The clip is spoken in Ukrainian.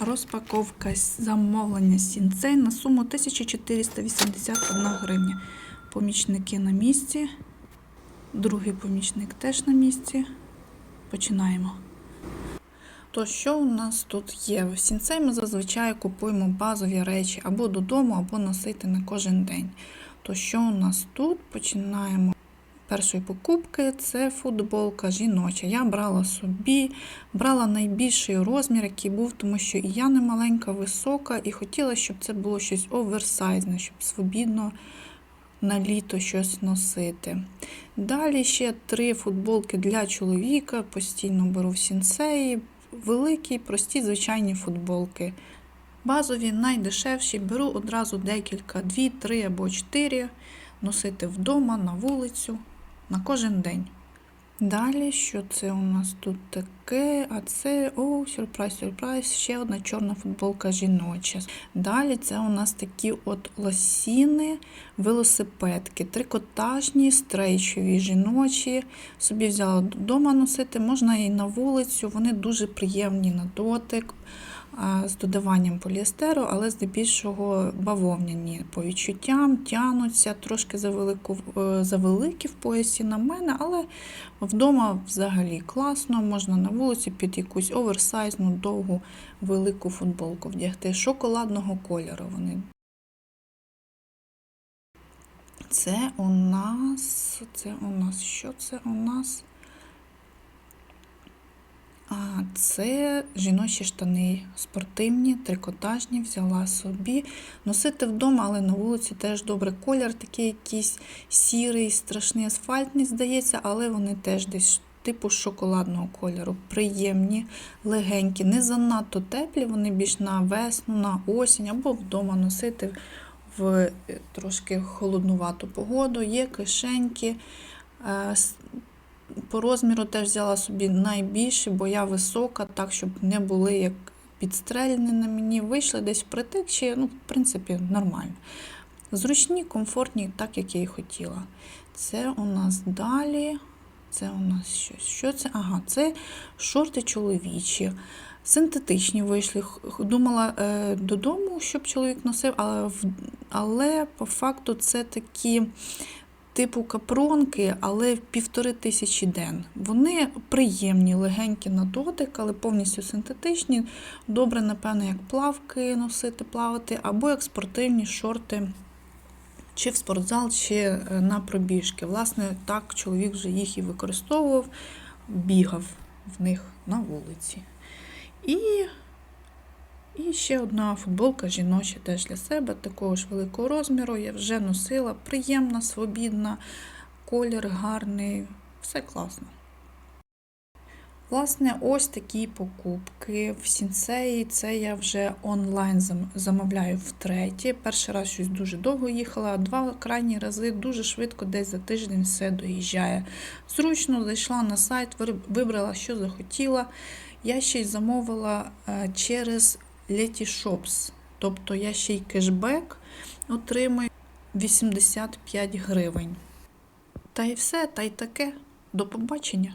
Розпаковка замовлення сінцей на суму 1481 гривня. Помічники на місці. Другий помічник теж на місці. Починаємо. То що у нас тут є? В сінцей ми зазвичай купуємо базові речі або додому, або носити на кожен день. То що у нас тут? Починаємо. Першої покупки це футболка жіноча. Я брала собі, брала найбільший розмір, який був, тому що і я не маленька, висока, і хотіла, щоб це було щось оверсайзне, щоб свобідно на літо щось носити. Далі ще три футболки для чоловіка, постійно беру в сінсеї, великі, прості, звичайні футболки. Базові, найдешевші, беру одразу декілька, дві, три або чотири, носити вдома, на вулицю, на кожен день. Далі, що це у нас тут таке? А це, о, сюрприз, сюрприз, ще одна чорна футболка жіноча. Далі це у нас такі от лосіни, велосипедки, трикотажні, стрейчові, жіночі. Собі взяла вдома носити, можна і на вулицю, вони дуже приємні на дотик. З додаванням поліестеру, але здебільшого бавовняні по відчуттям тянуться трошки завелику, е, завеликі в поясі на мене, але вдома взагалі класно. Можна на вулиці під якусь оверсайзну, довгу, велику футболку вдягти. Шоколадного кольору вони. Це у нас. Це у нас. Що це у нас? А це жіночі штани спортивні, трикотажні, взяла собі. Носити вдома, але на вулиці теж добре. Колір такий якийсь сірий, страшний асфальтний, здається, але вони теж десь типу шоколадного кольору. Приємні, легенькі, не занадто теплі, вони більш на весну, на осінь або вдома носити в е, трошки холоднувату погоду. Є кишеньки. По розміру теж взяла собі найбільші, бо я висока, так, щоб не були як підстрелені на мені. Вийшли десь впритик, чи, ну, в принципі, нормально. Зручні, комфортні, так, як я і хотіла. Це у нас далі. Це у нас щось. Що це? Ага, це шорти чоловічі. Синтетичні вийшли. Думала е, додому, щоб чоловік носив, але, але по факту це такі типу капронки, але в півтори тисячі ден. Вони приємні, легенькі на дотик, але повністю синтетичні. Добре, напевно, як плавки носити, плавати, або як спортивні шорти. Чи в спортзал, чи е, на пробіжки. Власне, так чоловік вже їх і використовував, бігав в них на вулиці. І, і ще одна футболка жіноча теж для себе, такого ж великого розміру. Я вже носила. Приємна, свобідна, колір гарний, все класно. Власне, ось такі покупки в сінсеї. Це я вже онлайн замовляю втретє. Перший раз щось дуже довго їхала, а два крайні рази дуже швидко, десь за тиждень все доїжджає. Зручно зайшла на сайт, вибрала, що захотіла. Я ще й замовила е, через Letyshops. Тобто я ще й кешбек отримаю 85 гривень. Та й все, та й таке. До побачення.